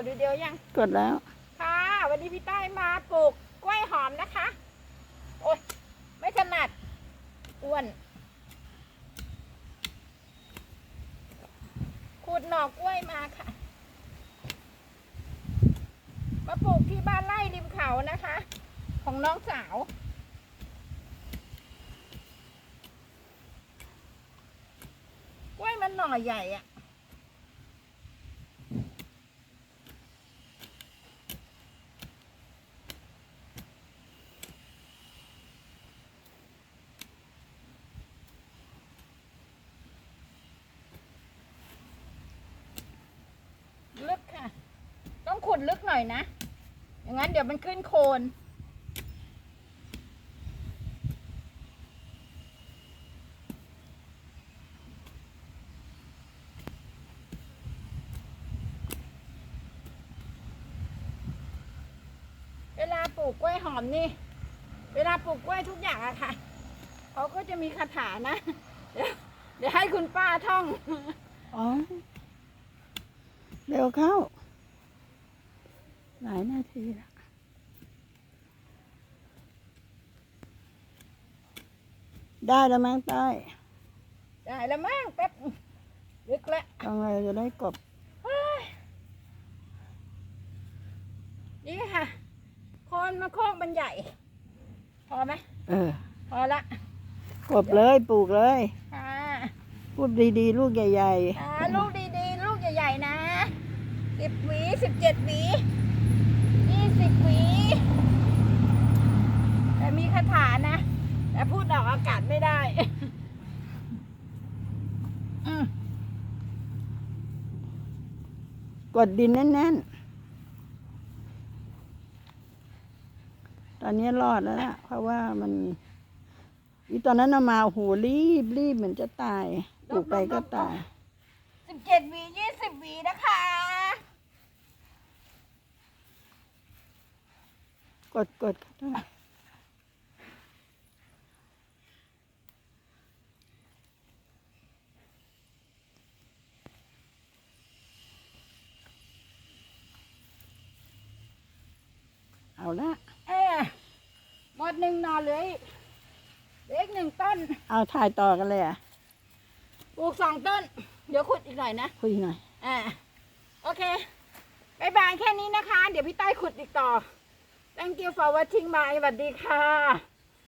ดวิดีโอยัง กดแล้ว ค่ะ วันนี้พี่ต้อยมาปลูกกล้วยหอมนะคะ โอ๊ยไม่ถนัดอ้วนขูดหน่อกล้วยมาค่ะ มาปลูกที่บ้านไร่ริมเขานะคะ ของน้องสาวกล้วยมันหน่อใหญ่อะ ลึกค่ะ ต้อง ขุดลึกหน่อยนะ อย่างนั้นเดี๋ยวมันขึ้นโคนเวลาปลูกกล้วยหอมนี่ เวลาปลูกกล้วยทุกอย่างอะค่ะ เขาก็จะมีคาถานะ เดี๋ยวเดี๋ยวให้คุณป้าท่อง อ๋อ เร็วเข้า หลายนาทีแล้วได้แล้วมั้งใต้ยได้แล้วมั้งแป๊บลึกแล้วทำไงจะได้กบนี่ค่ะโคนมะโคกมันใหญ่ พอไหมเออ พอละกบเลยปลูกเลยค่ะพูดดีๆ ลูกใหญ่ค่ะลูกดีๆ ลูกใหญ่ๆนะสิบหวีสิบเจ็ดหวียี่สิบหวี แต่มีคาถานะ แต่พูด ออกอากาศไม่ได้อืมๆกดดินแน่นๆ ตอนนี้รอดแล้วล่ะเพราะว่ามันอีตอนนั้นน่ะมาโอ้โหรีบรีบเหมือนจะตายปลูกไปก็ตายสิบเจ็ดหวียี่สิบหวีนะคะ กดกดก็ได้ เอาละเออหมดหนึ่งหนอเหลยเหลืออีกหนึ่งต้นเอาถ่ายต่อกันเลยอะปลูกสองต้น เดี๋ยวขุดอีกหน่อยนะคุยหน่อยอ่าโอเคบายบายแค่นี้นะคะ เดี๋ยวพี่ต้อยขุดอีกต่อ thank you for watching bye สวัสดีค่ะ